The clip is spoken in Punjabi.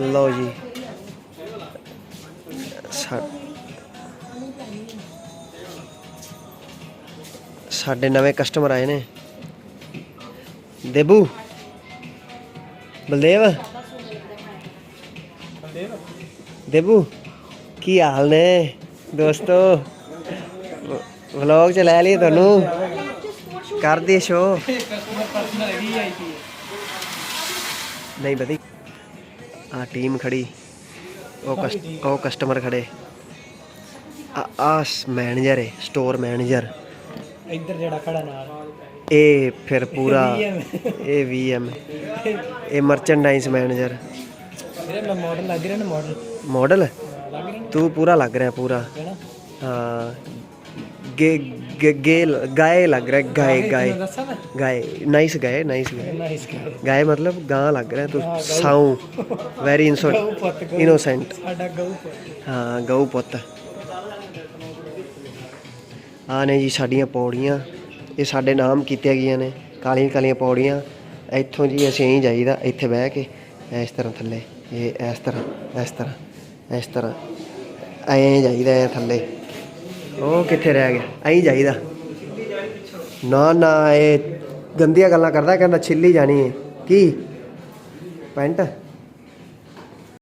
ਲਓ ਜੀ। ਸਾਡੇ ਨਵੇਂ ਕਸਟਮਰ ਆਏ ਨੇ। ਦੇਬੂ। ਬਲਦੇਵ। ਦੇਬੂ ਕੀ ਹਾਲ ਨੇ ਦੋਸਤੋ? ਵਲੌਗ ਚ ਲੈ ਲਈ ਤੁਹਾਨੂੰ। ਕਰ ਦੇ ਸ਼ੋ ਨਹੀਂ ਬਦੀ आ टीम खड़ी ओ कस्ट ओ कस्टमर खड़े आ, आस मैनेजर है स्टोर मैनेजर इधर जेड़ा खड़ा ना ए फिर पूरा ए वीएम ए मर्चेंडाइज मैनेजर मॉडल लग रहा ना मॉडल मॉडल तू पूरा लग रहा है पूरा हाँ ਹੈ ਹਾਂ ਗੇ ਗੇ- ਗਾਏ ਲੱਗ ਰਿਹਾ ਗਾਏ ਗਾਏ ਨਾਈਸ ਗਾਏ ਨਾਈਸ ਗਾਏ ਨਾਈਸ ਕਰ ਗਾਏ। ਮਤਲਬ ਗਾਂ ਲੱਗ ਰਿਹਾ ਤੂੰ ਸਾਊ ਵੈਰੀ ਗਊ। ਇਨੋਸੈਂਟ ਸਾਡਾ ਗਊ ਪੁੱਤ। ਹਾਂ ਗਊ ਪੁੱਤ। ਆ ਨੇ ਜੀ ਸਾਡੀਆਂ ਪੌੜੀਆਂ ਇਹ ਸਾਡੇ ਨਾਮ ਕੀਤੀਆਂ ਗਈਆਂ ਨੇ ਕਾਲੀਆਂ ਕਾਲੀਆਂ ਪੌੜੀਆਂ। ਇੱਥੋਂ ਜੀ ਅਸੀਂ ਐਂ ਜਾਈਦਾ ਇੱਥੇ ਬਹਿ ਕੇ ਇਸ ਤਰ੍ਹਾਂ ਥੱਲੇ ਇਹ ਇਸ ਤਰ੍ਹਾਂ ਇਸ ਤਰ੍ਹਾਂ ਇਸ ਤਰ੍ਹਾਂ। ਐਂ ਜਾਈਦਾ ਐ ਥੱਲੇ। ਉਹ ਕਿੱਥੇ ਰਹਿ ਗਿਆ? ਐਂ ਜਾਈਦਾ। ਨਾ ਨਾ, ਇਹ ਗੰਦੀਆਂ ਗੱਲਾਂ ਕਰਦਾ, ਕਹਿੰਦਾ ਛਿੱਲੀ ਜਾਣੀ ਹੈ। ਕੀ? ਪੈਂਟ?